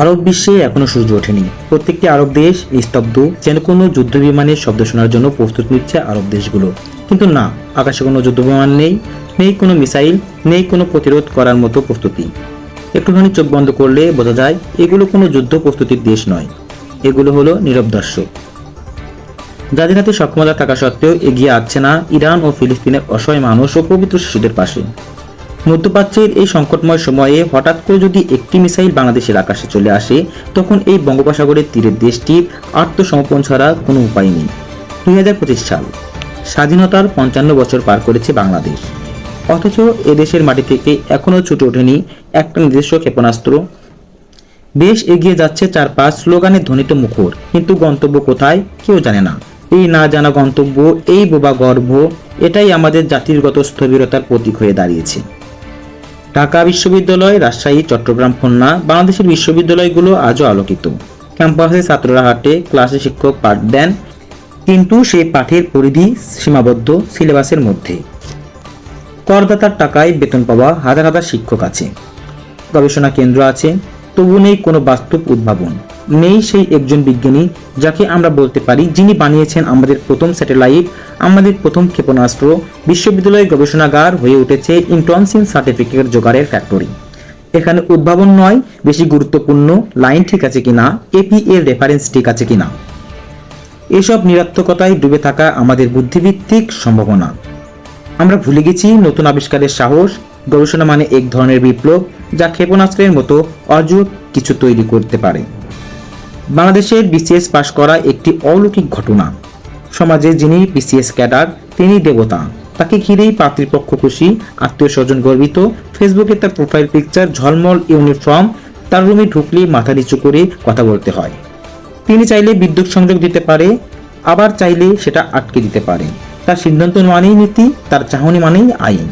আরব বিশ্বে এখনও সূর্য ওঠেনি। প্রত্যেকটি আরব দেশ স্তব্ধ যেন কোনো যুদ্ধ বিমানের শব্দ শোনার জন্য প্রস্তুত নিচ্ছে আরব দেশগুলো। কিন্তু না, আকাশে কোনো যুদ্ধ বিমান নেই নেই কোনো মিসাইল, নেই কোনো প্রতিরোধ করার মতো প্রস্তুতি। একটুখানি চোখ বন্ধ করলে বোঝা যায়, এগুলো কোনো যুদ্ধ প্রস্তুতির দেশ নয়। এগুলো হলো নীরব দর্শক। যাদের হাতে সক্ষমতা থাকা সত্ত্বেও এগিয়ে আসছে না ইরান ও ফিলিস্তিনের অসহায় মানুষ ও পবিত্র শিশুদের পাশে। মধ্যপ্রাচ্যের এই সংকটময় সময়ে হঠাৎ করে যদি একটি মিসাইল বাংলাদেশের আকাশে চলে আসে, তখন এই বঙ্গোপসাগরের তীরের দেশটির আত্মসমর্পণ ছাড়া কোনো উপায় নেই। দুই হাজার পঁচিশ সাল, স্বাধীনতার পঞ্চান্ন বছর পার করেছে বাংলাদেশ। অথচ এদেশের মাটি থেকে এখনও ছুটে ওঠেনি একটা নিজস্ব ক্ষেপণাস্ত্র। দেশ এগিয়ে যাচ্ছে চার পাঁচ স্লোগানে ধ্বনিত মুখর, কিন্তু গন্তব্য কোথায় কেউ জানে না। এই না জানা গন্তব্য, এই বোবা গর্ভ এটাই আমাদের জাতিগত স্থবিরতার প্রতীক হয়ে দাঁড়িয়েছে। ঢাকা বিশ্ববিদ্যালয়, রাজশাহী, চট্টগ্রাম, খুলনা, বাংলাদেশের বিশ্ববিদ্যালয়গুলো আজও আলোকিত। ক্যাম্পাসে ছাত্ররা হাটে, ক্লাসে শিক্ষক পাঠ দেন, কিন্তু সেই পাঠের পরিধি সীমাবদ্ধ সিলেবাসের মধ্যে। করদাতার টাকায় বেতন পাওয়া হাজার হাজার শিক্ষক আছে। গবেষণা কেন্দ্র আছে, তবু নেই কোনো বাস্তব উদ্ভাবন। নেই সেই একজন বিজ্ঞানী যাকে আমরা বলতে পারি যিনি বানিয়েছেন আমাদের প্রথম স্যাটেলাইট, আমাদের প্রথম ক্ষেপণাস্ত্র বিশ্ববিদ্যালয় গবেষণাগার হয়ে উঠেছে ইন্টনসিন সার্টিফিকেট জোগাড়ের ফ্যাক্টরি। এখানে উদ্ভাবন নয়, বেশি গুরুত্বপূর্ণ, লাইন ঠিক আছে কিনা এপি এর রেফারেন্স ঠিক আছে কিনা। এসব নিরর্থকতায় ডুবে থাকা আমাদের বুদ্ধিভিত্তিক সম্ভাবনা। আমরা ভুলে গেছি, নতুন আবিষ্কারের সাহস, গবেষণা মানে এক ধরনের বিপ্লব, যা ক্ষেপণাস্ত্রের মতো অযুগ কিছু তৈরি করতে পারে। বাংলাদেশের বিসিএস পাশ করা একটি অলৌকিক ঘটনা। সমাজে যিনি বিসিএস ক্যাডার, তিনি দেবতা। তাকে ঘিরেই পাতৃপক্ষ খুশি আত্মীয় স্বজন গর্বিত। ফেসবুকে তার প্রোফাইল পিকচার, ঝলমল ইউনিফর্ম, তার রুমে ঢুকলেই মাথা নিচু করে কথা বলতে হয়। তিনি চাইলে বিদ্যুৎ সংযোগ দিতে পারে, আবার চাইলে সেটা আটকে দিতে পারে। তার সিদ্ধান্ত মানেই নীতি, তার চাহনি মানেই আইন।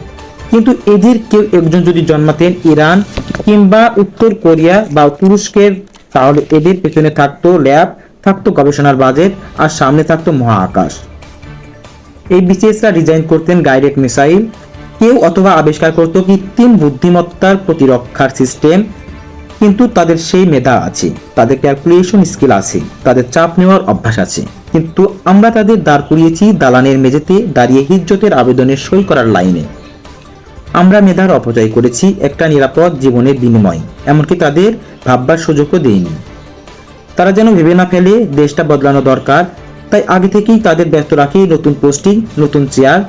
কিন্তু এদের কেউ একজন যদি জন্মাতেন ইরান কিংবা উত্তর কোরিয়া বা তুরস্কের তাহলে এদের পেছনে থাকতো ল্যাব, থাকতো গবেষণার বাজেট, আর সামনে থাকতো মহাকাশ এই বিসিএসরা ডিজাইন করতেন গাইডেড মিসাইল। কেউ অথবা আবিষ্কার করতো কৃত্রিম বুদ্ধিমত্তার প্রতিরক্ষার সিস্টেম, কিন্তু তাদের সেই মেধা আছে, তাদের ক্যালকুলেশন স্কিল আছে, তাদের চাপ নেওয়ার অভ্যাস আছে। কিন্তু আমরা তাদের দাঁড় করিয়েছি দালানের মেঝেতে দাঁড়িয়ে হিজ্জতের আবেদনের সই করার লাইনে। আমরা মেধার অপচয় করেছি একটা নিরাপদ জীবনের বিনিময়, এমনকি তাদের ভাববার সুযোগও দেয়নি। তারা যেন ভেবে না ফেলে দেশটা বদলানো দরকার, তাই আগে থেকেই তাদের ব্যস্ত রাখি নতুন পোস্টিং, নতুন চেয়ার